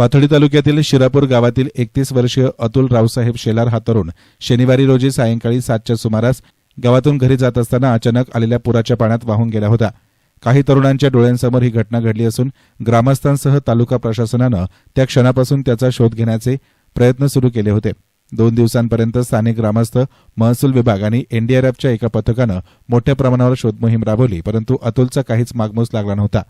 पाथर्डी तालुक्यातील शिरापूर गावातील एकतीस वर्षीय अतुल रावसाहेब शेलार हा तरुण शनिवारी रोजी सायंकाळी सातच्या सुमारास गावातून घरी जात असताना अचानक आलेल्या पुराच्या पाण्यात वाहून गेला होता. काही तरुणांच्या डोळ्यांसमोर ही घटना घडली असून ग्रामस्थांसह तालुका प्रशासनानं त्या क्षणापासून त्याचा शोध घेण्याचे प्रयत्न सुरू केले होते. दोन दिवसांपर्यंत स्थानिक ग्रामस्थ महसूल विभाग आणि एनडीआरएफच्या एका पथकानं मोठ्या प्रमाणावर शोधमोहीम राबवली परंतु अतुलचा काहीच मागमूस लागला नव्हता.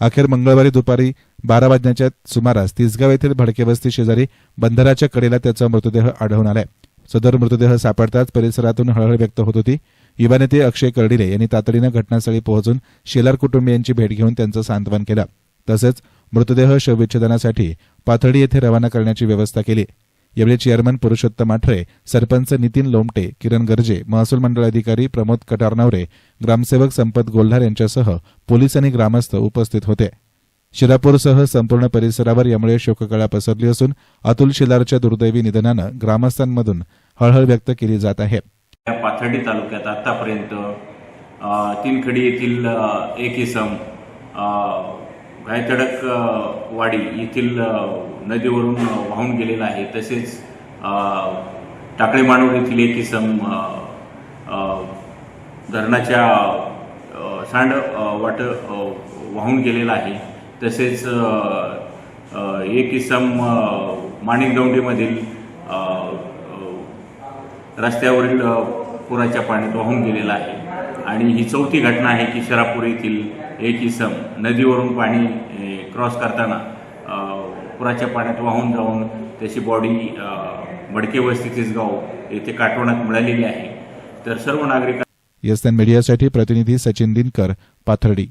अखेर मंगळवारी दुपारी बारा वाजण्याच्या सुमारास तिसगाव येथील भडके वस्ती शेजारी बंधराच्या कडेला त्याचा मृतदेह आढळून आलाय. सदर मृतदेह सापडताच परिसरातून हळहळ व्यक्त होत होती. युवा नेते अक्षय कर्डिले यांनी तातडीनं घटनास्थळी पोहोचून शेलार कुटुंबियांची भेट घेऊन त्यांचं सांत्वन केलं. तसंच मृतदेह शवविच्छेदनासाठी पाथर्डी येथे रवाना करण्याची व्यवस्था केली. यावेळी चेअरमन पुरुषोत्तम आठरे सरपंच नितीन लोमटे किरण गर्जे महसूल मंडळ अधिकारी प्रमोद कटारनवरे ग्रामसेवक संपत गोल्हार यांच्यासह पोलीस आणि ग्रामस्थ उपस्थित होते. शिरापूरसह संपूर्ण परिसरावर यामुळे शोककळा पसरली असून अतुल शिलारच्या दुर्दैवी निधनानं ग्रामस्थांमधून हळहळ व्यक्त केली जात आहे. या पाथर्डी तालुक्यात आतापर्यंत अ, तीनखडी येथील एक इसम गायतडक वाडी येथील नदीवरून वाहून गेलेला आहे. तसेच टाकळे टाकळी माणूर येथील एक इसम धरणाच्या सांड वाट वाहून गेलेला आहे. तसेच एक इसम अ, माणिकदौंडीमधील रस्त्यावरील पुराच्या पाण्यात वाहून गेलेला आहे. आणि ही चौथी घटना आहे की शरापूर येथील एक इसम नदीवरून पाणी क्रॉस करताना पुराच्या पाण्यात वाहून जाऊन त्याची बॉडी अ, मडके वस्ती येथे काटवण्यात मिळालेली आहे. तर सर्व नागरिक एस मीडियासाठी प्रतिनिधी सचिन दिनकर पाथर्डी.